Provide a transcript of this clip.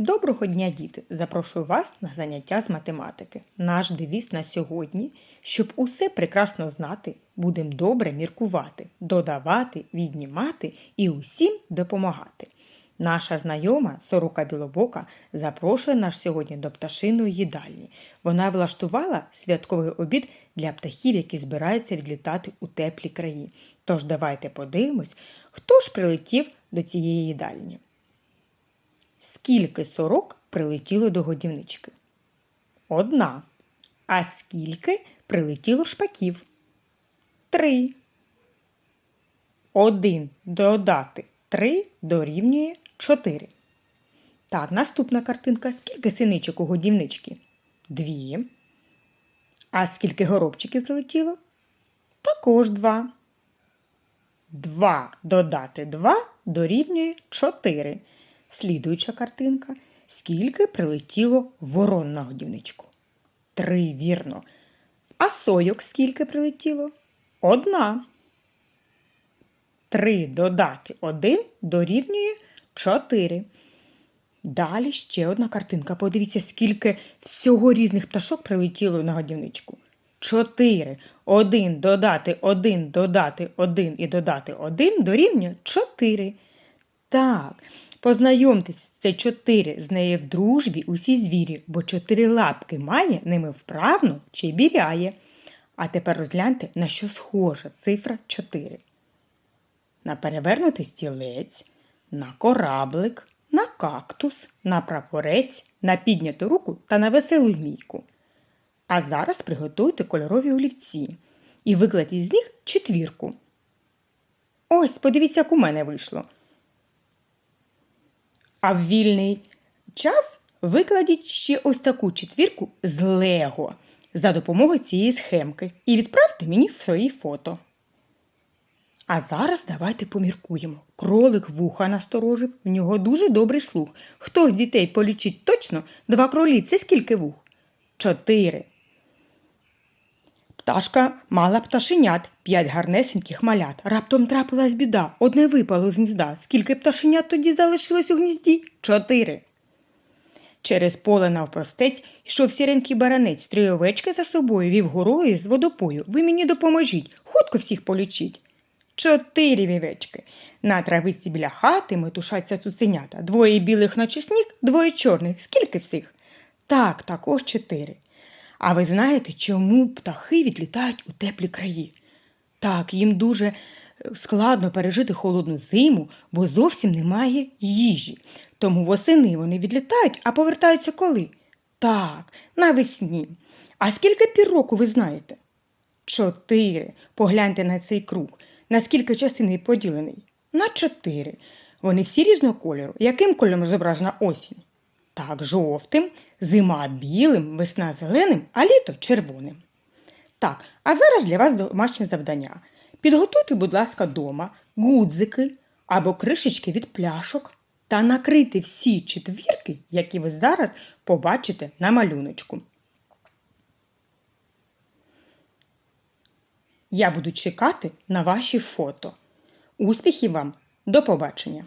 Доброго дня, діти! Запрошую вас на заняття з математики. Наш девіз на сьогодні, щоб усе прекрасно знати, будемо добре міркувати, додавати, віднімати і усім допомагати. Наша знайома сорока білобока запрошує нас сьогодні до пташиної їдальні. Вона влаштувала святковий обід для птахів, які збираються відлітати у теплі краї. Тож давайте подивимось, хто ж прилетів до цієї їдальні. Скільки сорок прилетіло до годівнички? Одна. А скільки прилетіло шпаків? Три. Один додати три дорівнює чотири. Так, наступна картинка. Скільки синичок у годівнички? Дві. А скільки горобчиків прилетіло? Також два. Два додати два дорівнює чотири. Слідуюча картинка. Скільки прилетіло ворон на годівничку? Три, вірно. А сойок скільки прилетіло? Одна. Три додати один дорівнює чотири. Далі ще одна картинка. Подивіться, скільки всього різних пташок прилетіло на годівничку. Чотири. Один додати один, додати один і додати один дорівнює чотири. Так, познайомтесь, це чотири. З неї в дружбі усі звірі, бо чотири лапки має, ними вправно чебіряє. А тепер розгляньте, на що схожа цифра 4. На перевернутий стілець, на кораблик, на кактус, на прапорець, на підняту руку та на веселу змійку. А зараз приготуйте кольорові олівці і викладіть з них четвірку. Ось, подивіться, як у мене вийшло. А в вільний час викладіть ще ось таку четвірку з Лего за допомогою цієї схемки і відправте мені свої фото. А зараз давайте поміркуємо. Кролик вуха насторожив, в нього дуже добрий слух. Хто з дітей полічить точно два кролі це скільки вух? Чотири. Пташка мала пташенят, п'ять гарнесеньких малят. Раптом трапилась біда, одне випало з гнізда. Скільки пташенят тоді залишилось у гнізді? Чотири. Через поле навпростець йшов сіренький баранець, три овечки за собою вів горою з водопою. Ви мені допоможіть, хутко всіх полічіть. Чотири вівечки. На травиці біля хати метушаться цуценята. Двоє білих наче сніг, двоє чорних. Скільки всіх? Так, також чотири. А ви знаєте, чому птахи відлітають у теплі краї? Так, їм дуже е, складно пережити холодну зиму, бо зовсім немає їжі. Тому восени вони відлітають, а повертаються коли? Так, навесні. А скільки пір року ви знаєте? Чотири. Погляньте на цей круг. На скільки частин поділений? На чотири. Вони всі різного кольору. Яким кольором зображена осінь? Так, жовтим, зима білим, весна зеленим, а літо червоним. Так, а зараз для вас домашнє завдання. Підготуйте, будь ласка, дома гудзики або кришечки від пляшок та накрийте всі четвірки, які ви зараз побачите на малюночку. Я буду чекати на ваші фото. Успіхів вам! До побачення!